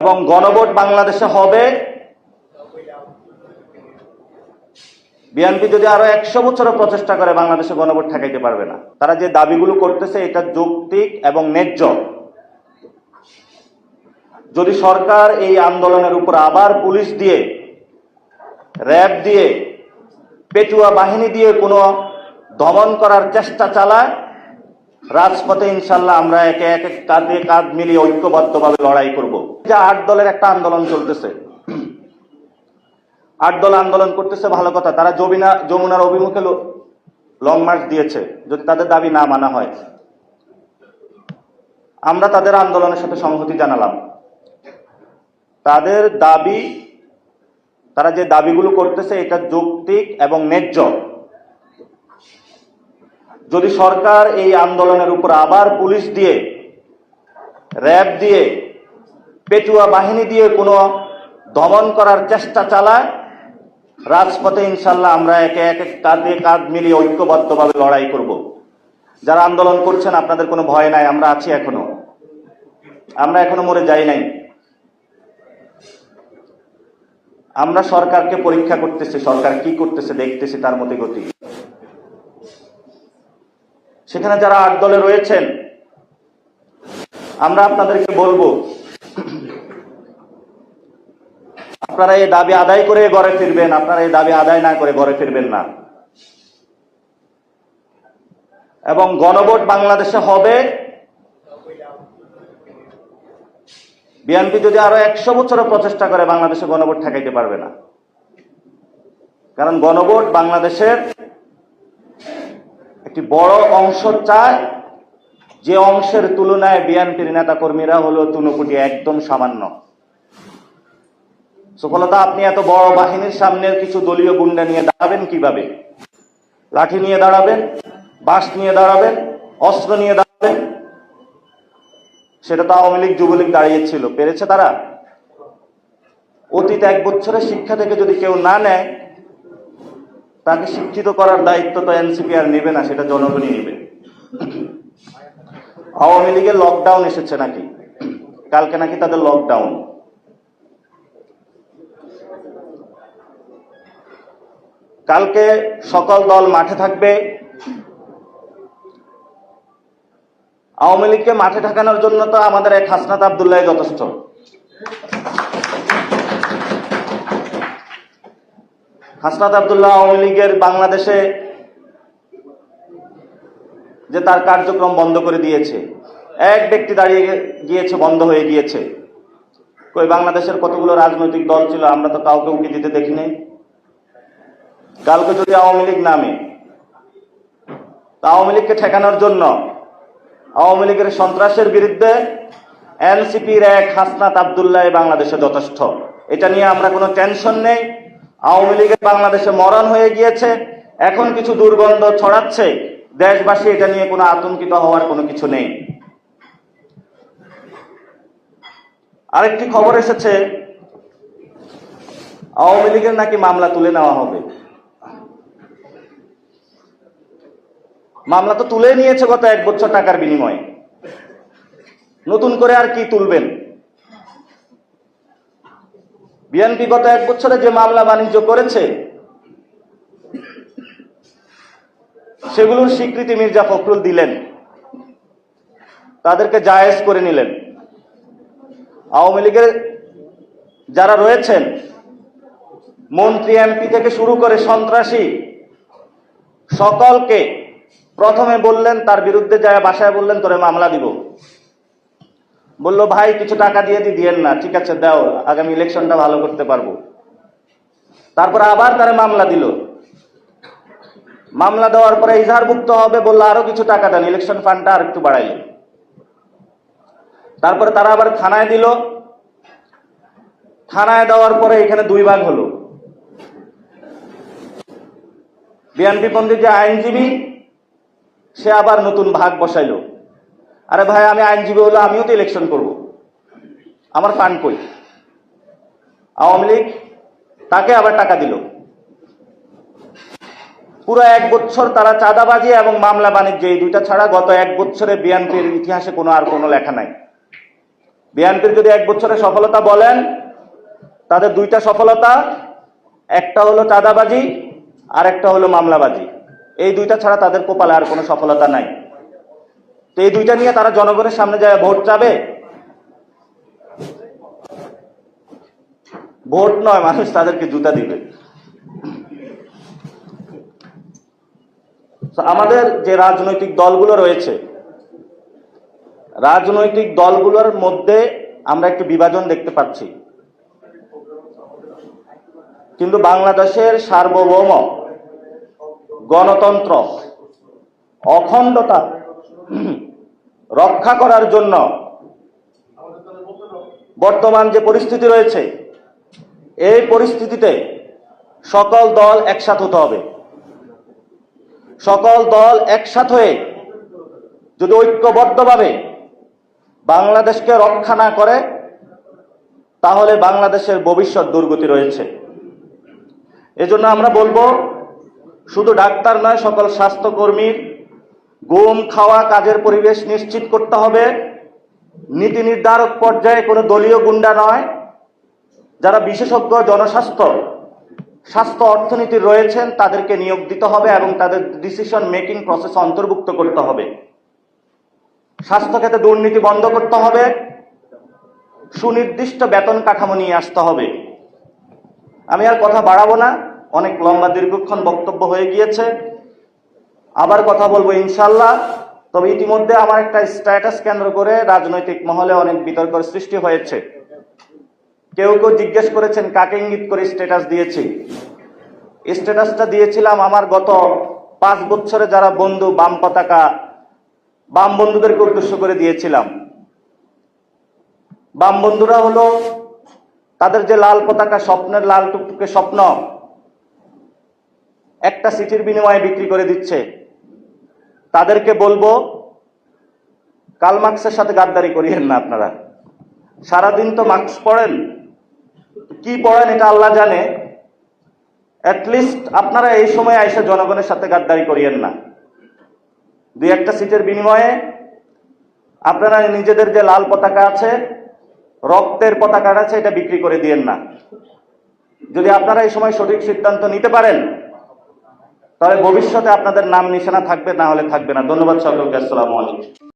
এবং গণভোট বাংলাদেশে হবে। বিএনপি যদি আরও একশো বছরও প্রচেষ্টা করে, বাংলাদেশে গণভোট ঠেকাইতে পারবে না। তারা যে দাবিগুলো করতেছে, এটা যৌক্তিক এবং ন্যায্য। যদি সরকার এই আন্দোলনের উপর আবার পুলিশ দিয়ে, র্যাব দিয়ে, পেটুয়া বাহিনী দিয়ে কোনো দমন করার চেষ্টা চালায় রাজপথে ইনশাল্লাহ আমরা একে একে কাঁধে কাঁধ মিলিয়ে ঐক্যবদ্ধভাবে লড়াই করব। যে আট দলের একটা আন্দোলন চলতেছে। আট দল আন্দোলন করতেছে, ভালো কথা। তারা জমিনা, যমুনার অভিমুখে লো- লং মার্চ দিয়েছে, যদি তাদের দাবি না মানা হয়। আমরা তাদের আন্দোলনের সাথে সংহতি জানালাম। তাদের দাবি, তারা যে দাবিগুলো করতেছে, এটা যৌক্তিক এবং ন্যায্য। যদি সরকার এই আন্দোলনের উপর আবার পুলিশ দিয়ে, র্যাব দিয়ে, পেটুয়া বাহিনী দিয়ে কোনো দমন করার চেষ্টা চালায়, রাজপথে ইনশাল্লাহ আমরা একে একে কাঁধে কাঁধ মিলিয়ে ঐক্যবদ্ধভাবে লড়াই করব। যারা আন্দোলন করছেন, আপনাদের কোনো ভয় নাই, আমরা আছি এখনও। আমরা এখনও মরে যাই নাই। আমরা সরকারকে পরীক্ষা করতেছি, সরকার কি করতেছে, দেখতেছি তার মধ্যে গতি। সেখানে যারা আট দলে রয়েছেন, আমরা আপনাদেরকে বলব, আপনারা এই দাবি আদায় করে ঘরে ফিরবেন, আপনারা এই দাবি আদায় না করে ঘরে ফিরবেন না। এবং গণভোট বাংলাদেশে হবে। বিএনপি যদি আরও একশো বছরও প্রচেষ্টা করে, বাংলাদেশে গণভোট ঠেকাইতে পারবে না। কারণ গণভোট বাংলাদেশের একটি বড় অংশ চায়। যে অংশের তুলনায় বিএনপির নেতা কর্মীরা হলো তুনুকুটি একদম সামান্য। সুফলতা আপনি এত বড় বাহিনীর সামনে কিছু দলীয় গুন্ডা নিয়ে দাঁড়াবেন কীভাবে? লাঠি নিয়ে দাঁড়াবেন, বাঁশ নিয়ে দাঁড়াবেন, অস্ত্র নিয়ে দাঁড়াবেন? সেটা তো আওয়ামী লীগ, যুবলীগ দাঁড়িয়েছিল। পেরেছে তারা? অতীত এক বছরের শিক্ষা থেকে যদি কেউ না নেয় তাকে শিক্ষিত করার দায়িত্ব তো এনসিপি আর নেবে না, সেটা জনগণই নেবে। আওয়ামী লীগের লকডাউন এসেছে নাকি? কালকে নাকি তাদের লকডাউন কালকে সকল দল মাঠে থাকবে। আওয়ামী লীগকে মাঠে ঠেকানোর জন্য তো আমাদের এক হাসনাত আবদুল্লাহ যথেষ্ট হাসনাত আবদুল্লাহ আওয়ামী লীগের বাংলাদেশে যে তার কার্যক্রম বন্ধ করে দিয়েছে। এক ব্যক্তি দাঁড়িয়ে গিয়েছে, বন্ধ হয়ে গিয়েছে। কই, বাংলাদেশের কতগুলো রাজনৈতিক দল ছিল, আমরা তো কাউকে উঁকি দিতে দেখি নাই। কালকে যদি আওয়ামী লীগ নামে আওয়ামী লীগকে ঠেকানোর জন্য আওয়ামী লীগের সন্ত্রাসের বিরুদ্ধে এনসিপির এক হাসনাত আবদুল্লাহ বাংলাদেশে যথেষ্ট। এটা নিয়ে আমরা কোনো টেনশন নেই। আওয়ামী লীগের বাংলাদেশে মরণ হয়ে গিয়েছে। এখন কিছু দুর্গন্ধ ছড়াচ্ছে। দেশবাসী এটা নিয়ে কোনো আতঙ্কিত হওয়ার কোনো কিছু নেই। আরেকটি খবর এসেছে, আওয়ামী লীগের নাকি মামলা তুলে নেওয়া হবে। মামলা তো তুলে নিয়েছে গত এক বছর টাকার বিনিময়ে। নতুন করে আর কি তুলবেন? বিএনপি গত এক বছরে যে মামলা বাণিজ্য করেছে, সেগুলোর স্বীকৃতি মির্জা ফখরুল দিলেন। তাদেরকে জায়েজ করে নিলেন। আওয়ামী লীগের যারা রয়েছেন, মন্ত্রী, এমপি থেকে শুরু করে সন্ত্রাসী, সকলকে প্রথমে বললেন, তার বিরুদ্ধে যায়, বাসায় বললেন, তোরে মামলা দিব। বলল, ভাই, কিছু টাকা দিয়ে দি, দিয়েন না, ঠিক আছে, দাও, আগামী ইলেকশনটা ভালো করতে পারব। তারপর আবার তারা মামলা দিল। মামলা দেওয়ার পরে ইজাহারভুক্ত হবে বলল, আরও কিছু টাকা দেন, ইলেকশন ফান্ডটা আর একটু বাড়াইল তারপরে তারা আবার থানায় দিল। থানায় দেওয়ার পরে এখানে দুই ভাগ হলো। বিএনপি পন্থী যে আইনজীবী, সে আবার নতুন ভাগ বসাইলো। আরে ভাই, আমি আইনজীবী হলে আমিও তো ইলেকশন করব। আমার ফান্ড কই? আওয়ামী লীগ তাকে আবার টাকা দিল। পুরো এক বছর তারা চাঁদাবাজি এবং মামলা বাণিজ্য, এই দুইটা ছাড়া গত এক বছরে বিএনপির ইতিহাসে কোনো আর কোনো লেখা নাই। বিএনপির যদি এক বছরে সফলতা বলেন, তাদের দুইটা সফলতা, একটা হলো চাঁদাবাজি আর একটা হলো মামলাবাজি। এই দুইটা ছাড়া তাদের কপালে আর কোনো সফলতা নাই। তো এই দুইটা নিয়ে তারা জনগণের সামনে যায়, ভোট চাবে? ভোট নয়, মানুষ তাদেরকে জুতা দিবে। আমাদের যে রাজনৈতিক দলগুলো রয়েছে, রাজনৈতিক দলগুলোর মধ্যে আমরা একটু বিভাজন দেখতে পাচ্ছি। কিন্তু বাংলাদেশের সার্বভৌম গণতন্ত্র, অখণ্ডতা রক্ষা করার জন্য বর্তমান যে পরিস্থিতি রয়েছে, এই পরিস্থিতিতে সকল দল একসাথ হতে হবে। সকল দল একসাথ হয়ে যদি ঐক্যবদ্ধভাবে বাংলাদেশকে রক্ষা না করে, তাহলে বাংলাদেশের ভবিষ্যৎ দুর্গতি রয়েছে। এজন্য আমরা বলব, শুধু ডাক্তার নয়, সকল স্বাস্থ্যকর্মীর গুম খাওয়া কাজের পরিবেশ নিশ্চিত করতে হবে। নীতি নির্ধারক পর্যায়ে কোনো দলীয় গুন্ডা নয়। যারা বিশেষজ্ঞ জনস্বাস্থ্য, স্বাস্থ্য অর্থনীতির রয়েছেন, তাদেরকে নিয়োগ দিতে হবে এবং তাদের ডিসিশন মেকিং প্রসেস অন্তর্ভুক্ত করতে হবে। স্বাস্থ্য দুর্নীতি বন্ধ করতে হবে। সুনির্দিষ্ট বেতন কাঠামো নিয়ে আসতে হবে। আমি আর কথা বাড়াবো না। অনেক লম্বা দীর্ঘক্ষণ বক্তব্য হয়ে গিয়েছে। আবার কথা বলব ইনশাল্লাহ তবে ইতিমধ্যে আমার একটা স্ট্যাটাস কেন্দ্র করে রাজনৈতিক মহলে অনেক বিতর্কের সৃষ্টি হয়েছে। কেউ কেউ জিজ্ঞেস করেছেন, কাকে ইঙ্গিত করে স্ট্যাটাস দিয়েছি? স্ট্যাটাসটা দিয়েছিলাম আমার গত পাঁচ বছরে যারা বন্ধু, বাম পতাকা, বাম বন্ধুদেরকে উদ্দেশ্য করে দিয়েছিলাম। বাম বন্ধুরা হলো তাদের যে লাল পতাকা, স্বপ্নের লাল টুকটুকে স্বপ্ন, একটা সিটির বিনিময়ে বিক্রি করে দিচ্ছে। তাদেরকে বলব, কাল কালমার্ক্সের সাথে গাদ্দারি করিয়েন না আপনারা। সারাদিন তো মার্কস পড়েন। কি পড়েন এটা আল্লাহ জানে। অ্যাটলিস্ট আপনারা এই সময় এসে জনগণের সাথে গাদ্দারি করিয়েন না। দুই একটা সিটের বিনিময়ে আপনারা নিজেদের যে লাল পতাকা আছে, রক্তের পতাকা আছে, এটা বিক্রি করে দিয়েন না। যদি আপনারা এই সময় সঠিক সিদ্ধান্ত নিতে পারেন তাহলে ভবিষ্যতে আপনাদের নাম নিশানা থাকবে না হলে থাকবে না। ধন্যবাদ সকলকে আসসালামু আলাইকুম।